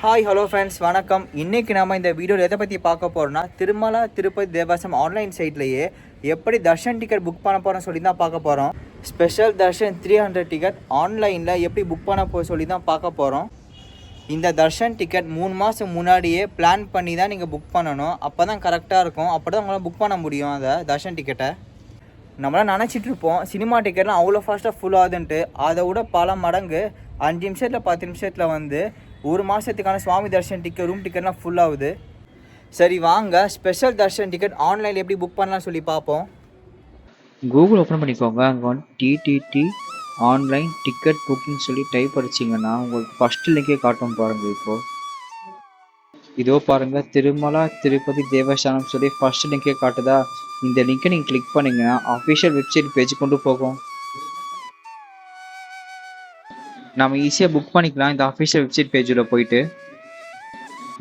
Hi hello friends வணக்கம். இன்றைக்கி நம்ம இந்த வீடியோவில் எதை பற்றி பார்க்க போகிறோம்னா திருமலா திருப்பதி தேவாசம் ஆன்லைன் சைட்லேயே எப்படி தர்ஷன் டிக்கெட் புக் பண்ண போகிறோம்னு சொல்லி தான் பார்க்க போகிறோம் special darshan three hundred ticket ஆன்லைனில் எப்படி புக் பண்ண போக சொல்லி தான் பார்க்க போகிறோம் இந்த தர்ஷன் டிக்கெட் மூணு மாதம் முன்னாடியே பிளான் பண்ணி தான் நீங்கள் புக் பண்ணணும். அப்போ தான் கரெக்டாக இருக்கும். அப்போ தான் உங்களால் புக் பண்ண முடியும் அந்த தர்ஷன் டிக்கெட்டை நம்மளாம் நினச்சிட்டு இருப்போம் சினிமா டிக்கெட்லாம் அவ்வளோ ஃபாஸ்ட்டாக ஃபுல் ஆகுதுன்ட்டு. அதை விட பல மடங்கு அஞ்சு நிமிஷத்தில் பத்து நிமிஷத்தில் வந்து ஒரு மாதத்துக்கான சுவாமி தர்ஷன் டிக்கெட் ரூம் டிக்கெட்லாம் ஃபுல் ஆகுது. சரி வாங்க. ஸ்பெஷல் தர்ஷன் டிக்கெட் ஆன்லைனில் எப்படி புக் பண்ணலாம் சொல்லி பார்ப்போம். கூகுள் ஓப்பன் பண்ணிக்கோங்க. அங்கே வந்து டிடிடி ஆன்லைன் டிக்கெட் புக்கிங் சொல்லி டைப் அடிச்சிங்கன்னா உங்களுக்கு ஃபஸ்ட்டு லிங்கே காட்டும் பாருங்கள் இப்போது இதோ பாருங்கள் திருமலா திருப்பதி தேவஸ்தானம் சொல்லி ஃபஸ்ட்டு லிங்கே காட்டுதா? இந்த லிங்கை நீங்கள் கிளிக் பண்ணிங்கன்னா அஃபிஷியல் வெப்சைட் பேஜ் கொண்டு போகும். நம்ம ஈஸியாக புக் பண்ணிக்கலாம். இந்த அஃபிஷியல் வெப்சைட் பேஜில் போயிட்டு.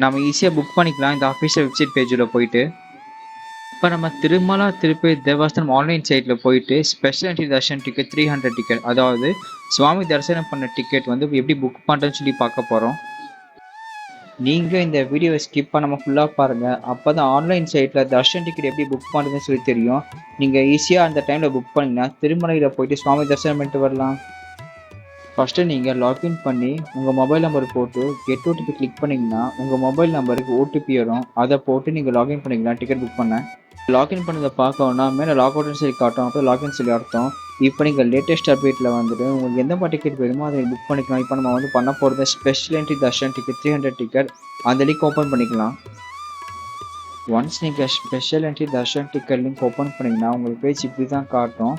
நம்ம ஈஸியாக புக் பண்ணிக்கலாம். இந்த அஃபிஷியல் வெப்சைட் பேஜில் போயிட்டு. இப்போ நம்ம திருமலா திருப்பதி தேவஸ்தானம் ஆன்லைன் சைட்டில் போயிட்டு special entry darshan ticket three hundred ticket அதாவது சுவாமி தரிசனம் பண்ண டிக்கெட் வந்து எப்படி புக் பண்ணுறதுன்னு சொல்லி பார்க்க போகிறோம் நீங்கள் இந்த வீடியோவை ஸ்கிப் பண்ணாமல் ஃபுல்லாக பாருங்கள் அப்போ தான் ஆன்லைன் சைட்டில் தர்ஷன் டிக்கெட் எப்படி புக் பண்ணுறதுன்னு சொல்லி தெரியும். நீங்கள் ஈஸியாக அந்த டைமில் புக் பண்ணிங்கன்னா திருமலையில் போயிட்டு சுவாமி தரிசனம் பண்ணிட்டு வரலாம். ஃபஸ்ட்டு நீங்கள் லாக்இன் பண்ணி உங்கள் மொபைல் நம்பர் போட்டு கெட் ஓடிபி கிளிக் பண்ணிங்கன்னா உங்கள் மொபைல் நம்பருக்கு ஓடிபி வரும். அதை போட்டு நீங்கள் லாக்இன் பண்ணிக்கலாம் டிக்கெட் புக் பண்ண. லாக்இன் பண்ணதை பார்க்கணுன்னா மேலே லாக் அவுட்னு சொல்லி காட்டும் அப்போ லாகின் சொல்லி அர்த்தம். இப்போ நீங்கள் லேட்டஸ்ட் அப்டேட்டில் வந்துட்டு உங்களுக்கு எந்த மாதிரி டிக்கெட் வேணுமோ அதை புக் பண்ணிக்கலாம். இப்போ நம்ம வந்து பண்ண போகிறது special entry darshan ticket three hundred ticket அந்த லிங்க் ஓப்பன் பண்ணிக்கலாம். ஒன்ஸ் நீங்கள் special entry darshan ticket link open பண்ணிங்கன்னா உங்களுக்கு பேஜ் இப்படி தான் காட்டும்.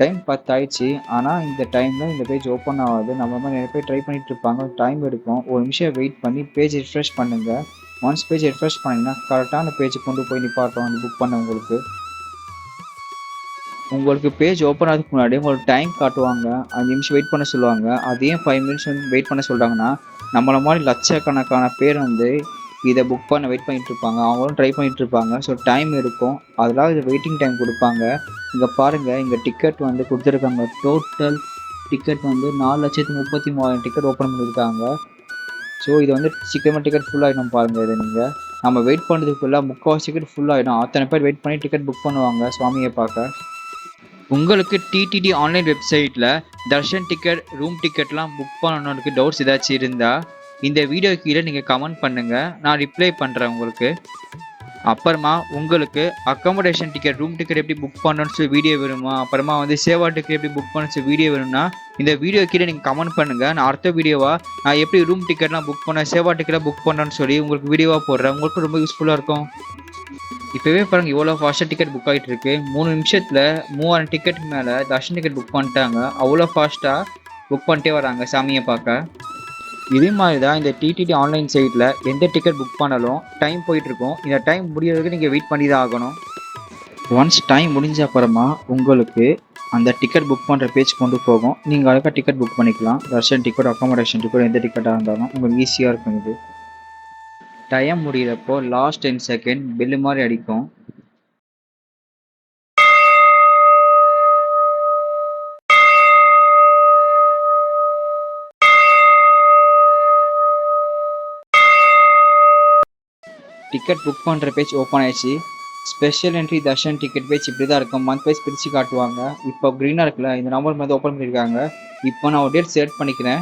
டைம் பத்தாயிடுச்சு. ஆனால் இந்த டைமில் இந்த பேஜ் ஓப்பன் ஆகாது. நம்ம மாதிரி நிறைய பேர் ட்ரை பண்ணிட்டு இருப்பாங்க. டைம் எடுக்கும். ஒரு நிமிஷம் வெயிட் பண்ணி பேஜ் ரிஃப்ரெஷ் பண்ணுங்கள் ஒன்ஸ் பேஜ் ரிஃப்ரெஷ் பண்ணிங்கன்னா கரெக்டான பேஜ் கொண்டு போய் நிப்பாட்டும் அந்த புக் பண்ண உங்களுக்கு. உங்களுக்கு பேஜ் ஓப்பன் ஆகிறதுக்கு முன்னாடி உங்களுக்கு டைம் காட்டுவாங்க. அஞ்சு நிமிஷம் வெயிட் பண்ண சொல்லுவாங்க. அதையும் ஃபைவ் மினிட்ஸ் வந்து வெயிட் பண்ண சொல்கிறாங்கன்னா நம்மளை மாதிரி லட்சக்கணக்கான பேர் வந்து இதை புக் பண்ண வெயிட் பண்ணிட்டு இருப்பாங்க. அவங்களும் ட்ரை பண்ணிட்டு இருப்பாங்க. ஸோ டைம் இருக்கும் அதெல்லாம் இது வெயிட்டிங் டைம் கொடுப்பாங்க. இங்கே பாருங்கள் இங்கே டிக்கெட் வந்து கொடுத்துருக்காங்க. டோட்டல் டிக்கெட் வந்து நாலு லட்சத்து முப்பத்தி மூவாயிரம் டிக்கெட் ஓப்பன் பண்ணியிருக்காங்க ஸோ இது வந்து சீக்கிரமாக டிக்கெட் ஃபுல் ஆகிடும் பாருங்கள் இது நீங்கள் நம்ம வெயிட் பண்ணுறதுக்குள்ளே முக்கால்வாசி டிக்கெட் ஃபுல் ஆகிடும் அத்தனை பேர் வெயிட் பண்ணி டிக்கெட் புக் பண்ணுவாங்க சுவாமியை பார்க்க. உங்களுக்கு டிடிடி ஆன்லைன் வெப்சைட்டில் தர்ஷன் டிக்கெட் ரூம் டிக்கெட்லாம் புக் பண்ணணுக்கு டவுட்ஸ் ஏதாச்சும் இருந்தால் இந்த வீடியோ கீழே நீங்கள் கமெண்ட் பண்ணுங்கள் நான் ரிப்ளை பண்ணுறேன் உங்களுக்கு. அப்புறமா உங்களுக்கு அக்காமடேஷன் டிக்கெட் ரூம் டிக்கெட் எப்படி புக் பண்ணணும்னு சொல்லி வீடியோ வேணுமா? அப்புறமா வந்து சேவா டிக்கெட் எப்படி புக் பண்ணணும் சொல்லி வீடியோ வேணும்னா இந்த வீடியோ கீழே நீங்கள் கமெண்ட் பண்ணுங்கள் நான் அடுத்த வீடியோவாக நான் எப்படி ரூம் டிக்கெட்லாம் புக் பண்ண சேவா டிக்கெட்லாம் புக் பண்ணேன்னு சொல்லி உங்களுக்கு வீடியோவாக போடுறேன். உங்களுக்கு ரொம்ப யூஸ்ஃபுல்லாக இருக்கும். இப்போவே பாருங்கள் இவ்வளோ ஃபாஸ்ட்டாக டிக்கெட் புக் ஆகிட்டு இருக்கு. மூணு நிமிஷத்தில் மூவாயிரம் டிக்கெட் மேலே தர்ஷன் டிக்கெட் புக் பண்ணிட்டாங்க. அவ்வளோ ஃபாஸ்ட்டாக புக் பண்ணிட்டே வராங்க சாமியை பார்க்க. இதே மாதிரி தான் இந்த டிடிடி ஆன்லைன் சைட்டில் எந்த டிக்கெட் புக் பண்ணாலும் டைம் போயிட்டுருக்கும். இந்த டைம் முடியறதுக்கு நீங்கள் வெயிட் பண்ணி தான் ஆகணும். ஒன்ஸ் டைம் முடிஞ்ச அப்புறமா உங்களுக்கு அந்த டிக்கெட் புக் பண்ணுற பேஜ் கொண்டு போகும். நீங்கள் அழகாக டிக்கெட் புக் பண்ணிக்கலாம். தர்ஷன் டிக்கெட் அக்காமடேஷன் டிக்கெட் எந்த டிக்கெட்டாக இருந்தாலும் உங்களுக்கு ஈஸியாக இருக்கும் இது. டைம் முடிகிறப்போ லாஸ்ட் டென் செகண்ட் பெல்லு மாதிரி அடிக்கும். டிக்கெட் புக் பண்ணுற பேஜ் ஓப்பன் ஆயிடுச்சு. Special entry darshan ticket page இப்படி தான் இருக்கும். மந்த் வைஸ் பிரித்து காட்டுவாங்க. இப்போ க்ரீனாக இருக்குல்ல இந்த நம்பர் வந்து ஓப்பன் பண்ணியிருக்காங்க இப்போ நான் ஒரு டேட் செலக்ட் பண்ணிக்கிறேன்.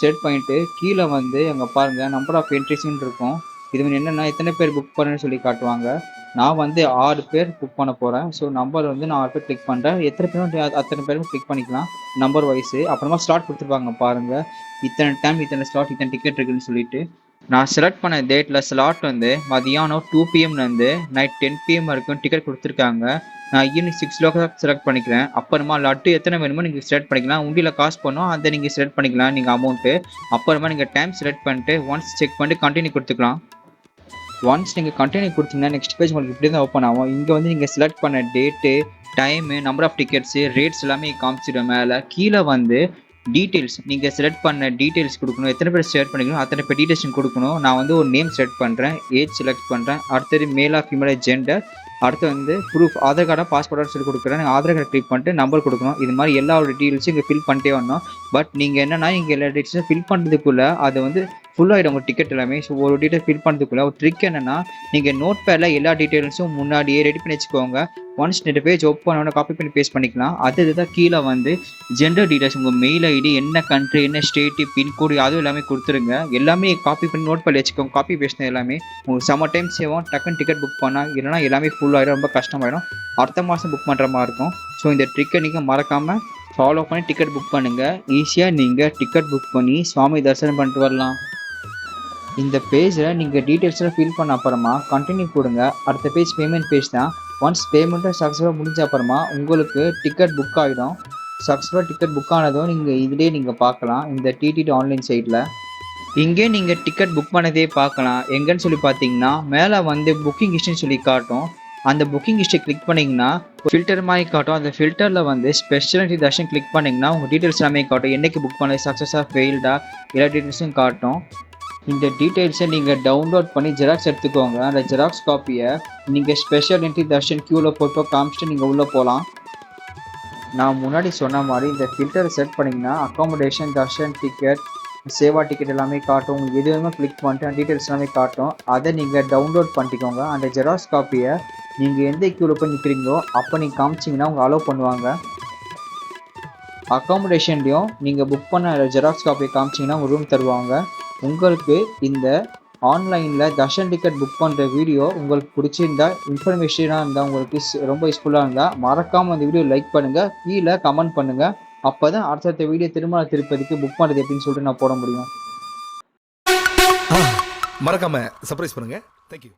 செலக்ட் பண்ணிவிட்டு கீழே வந்து அங்கே பாருங்கள் நம்பர் ஆஃப் என்ட்ரிஸ்ன்னு இருக்கும். இது வந்து என்னென்னா எத்தனை பேர் புக் பண்ணுன்னு சொல்லி காட்டுவாங்க. நான் வந்து ஆறு பேர் புக் பண்ண போகிறேன் ஸோ நம்பர் வந்து நான் ஆறு பேர் கிளிக் பண்ணுறேன் எத்தனை பேரும் அத்தனை பேரும் கிளிக் பண்ணிக்கலாம். நம்பர் வைஸு அப்புறமா ஸ்லாட் கொடுத்துருப்பாங்க பாருங்கள் இத்தனை டைம் இத்தனை ஸ்லாட் இத்தனை டிக்கெட் இருக்குதுன்னு சொல்லிட்டு. நான் செலக்ட் பண்ண டேட்டில் ஸ்லாட் வந்து மதியானம் டூ பிஎம்லேருந்து நைட் டென் பிஎம் வரைக்கும் டிக்கெட் கொடுத்துருக்காங்க. நான் evening six o'clock select பண்ணிக்கிறேன். அப்புறமா லட்டு எத்தனை வேணுமோ நீங்கள் செலக்ட் பண்ணிக்கலாம். உண்டியில் காசு பண்ணோம் அதை நீங்கள் செலக்ட் பண்ணிக்கலாம். நீங்கள் அமௌண்ட்டு அப்புறமா நீங்கள் டைம் செலக்ட் பண்ணிட்டு ஒன்ஸ் செக் பண்ணிட்டு கண்டினியூ கொடுத்துக்கலாம். ஒன்ஸ் நீங்கள் கண்டினியூ கொடுத்தீங்கன்னா நெக்ஸ்ட் பேஜ் உங்களுக்கு இப்படி தான் ஓப்பன் ஆகும். இங்கே வந்து நீங்கள் செலக்ட் பண்ண date time number of tickets rates எல்லாமே காமிச்சிடும் மேலே. கீழே வந்து டீட்டெயில்ஸ் நீங்கள் செலக்ட் பண்ண டீட்டெயில்ஸ் கொடுக்கணும். எத்தனை பேர் ஷேர் பண்ணிக்கணும்? அத்தனை பேர் டீட்டெயில்ஸ் கொடுக்கணும். நான் வந்து ஒரு நேம் செலக்ட் பண்ணுறேன் ஏஜ் செலக்ட் பண்ணுறேன் அடுத்தது மேலா ஃபீமேலா ஜெண்டர் அடுத்து வந்து ப்ரூஃப் ஆதார் கார்டாக பாஸ்போர்ட்டாக சொல்லி கொடுக்குறேன். நீங்கள் ஆதார் கார்டு கிளிக் பண்ணிட்டு நம்பர் கொடுக்கணும். இது மாதிரி எல்லா டீட்டெயில்ஸும் இங்கே ஃபில் பண்ணிட்டே வரணும். பட் நீங்கள் என்னென்னா இங்கே எல்லா டீட்டெயில்ஸும் ஃபில் பண்ணுறதுக்குள்ளே அது வந்து ஃபுல்லாகிடும் உங்கள் டிக்கெட் எல்லாமே. ஸோ ஒரு டீட்டெயில் ஃபில் பண்ணுறதுக்குள்ள ஒரு ட்ரிக் என்னென்னா நீங்கள் நோட் பேடில் எல்லா டீட்டெயில்ஸும் முன்னாடியே ரெடி பண்ணி வச்சுக்கோங்க. ஒன்ஸ் இந்த பேஜ் ஓப்பன் பண்ண காப்பி பண்ணி பேஸ்ட் பண்ணிக்கலாம். அது இதுதான் கீழே வந்து ஜெண்டர் டீட்டெயில்ஸ் உங்கள் மெயில் ஐடி என்ன கண்ட்ரி என்ன ஸ்டேட்டு பின்கோடு அதுவும் எல்லாமே கொடுத்துருங்க. எல்லாமே காப்பி பண்ணி நோட் பண்ணி வச்சுக்கோங்க. காப்பி பேஸ்ட் எல்லாமே. உங்களுக்கு செம்ம டைம் சேவும் டக்குன்னு டிக்கெட் புக் பண்ணால் இல்லைனா எல்லாமே ஃபுல் ஆகிடும் ரொம்ப கஷ்டமாயிடும். அடுத்த மாதம் புக் பண்ணுற மாதிரி இருக்கும். ஸோ இந்த ட்ரிக்கை நீங்கள் மறக்காமல் ஃபாலோ பண்ணி டிக்கெட் புக் பண்ணுங்கள் ஈஸியாக நீங்கள் டிக்கெட் புக் பண்ணி சுவாமி தரிசனம் பண்ணிட்டு வரலாம். இந்த பேஜில் நீங்கள் டீட்டெயில்ஸ்லாம் ஃபில் பண்ண அப்புறமா கண்டினியூ கொடுங்க. அடுத்த பேஜ் பேமெண்ட் பேஜ் தான். ஒன்ஸ் பேமெண்ட்டும் சக்ஸஸ்ஃபுல்லாக முடிஞ்ச அப்புறமா உங்களுக்கு டிக்கெட் புக் ஆகிடும் சக்ஸஸ்ஃபுல்லாக டிக்கெட் புக் ஆனதும் நீங்கள் இதிலே நீங்கள் பார்க்கலாம். இந்த டிடிடி ஆன்லைன் சைட்டில் இங்கே நீங்கள் டிக்கெட் புக் பண்ணதே பார்க்கலாம். எங்கன்னு சொல்லி பார்த்தீங்கன்னா மேலே வந்து புக்கிங் ஹிஸ்ட்ரின்னு சொல்லி காட்டும். அந்த புக்கிங் ஹிஸ்ட்ரி கிளிக் பண்ணிங்கன்னா ஃபில்டர் மாதிரி காட்டும். அந்த ஃபில்டரில் வந்து ஸ்பெஷாலிட்டி தர்ஷன் கிளிக் பண்ணிங்கன்னா உங்கள் டீட்டெயில்ஸ் எல்லாமே காட்டும். என்னைக்கு புக் பண்ணது சக்ஸஸாக ஃபெயில்டா எல்லா டீட்டெயில்ஸும் காட்டும். இந்த டீட்டெயில்ஸை நீங்கள் டவுன்லோட் பண்ணி ஜெராக்ஸ் எடுத்துக்கோங்க. அந்த ஜெராக்ஸ் காப்பியை நீங்கள் ஸ்பெஷல் என்ட்ரி தர்ஷன் க்யூவில் போட்டு காமிச்சிட்டு நீங்கள் உள்ளே போகலாம் நான் முன்னாடி சொன்ன மாதிரி இந்த ஃபில்டரை செட் பண்ணிங்கன்னா accommodation darshan ticket seva ticket எல்லாமே காட்டும். உங்களுக்கு எது கிளிக் பண்ணிட்டு டீட்டெயில்ஸ் எல்லாமே காட்டும். அதை நீங்கள் டவுன்லோட் பண்ணிக்கோங்க. அந்த ஜெராக்ஸ் காப்பியை நீங்கள் எந்த க்யூவில் போய் நிற்கிறீங்களோ அப்போ நீங்கள் காமிச்சிங்கன்னா அவங்க அலோவ் பண்ணுவாங்க. அக்காமடேஷன்லேயும் நீங்கள் புக் பண்ண ஜெராக்ஸ் காப்பியை காமிச்சிங்கன்னா உங்கள் ரூம் தருவாங்க. உங்களுக்கு இந்த ஆன்லைனில் தர்ஷன் டிக்கெட் புக் பண்ணுற வீடியோ உங்களுக்கு பிடிச்சிருந்தா இன்ஃபர்மேஷனாக இருந்தால் உங்களுக்கு ரொம்ப யூஸ்ஃபுல்லாக இருந்தால் மறக்காமல் அந்த வீடியோ லைக் பண்ணுங்கள் கீழே கமெண்ட் பண்ணுங்கள் அப்போ தான் அடுத்தடுத்த வீடியோ திருமண திருப்பதிக்கு புக் பண்ணுறது எப்படின்னு சொல்லிட்டு நான் போட முடியும். மறக்காம சர்ப்ரைஸ் பண்ணுங்கள் தேங்க்யூ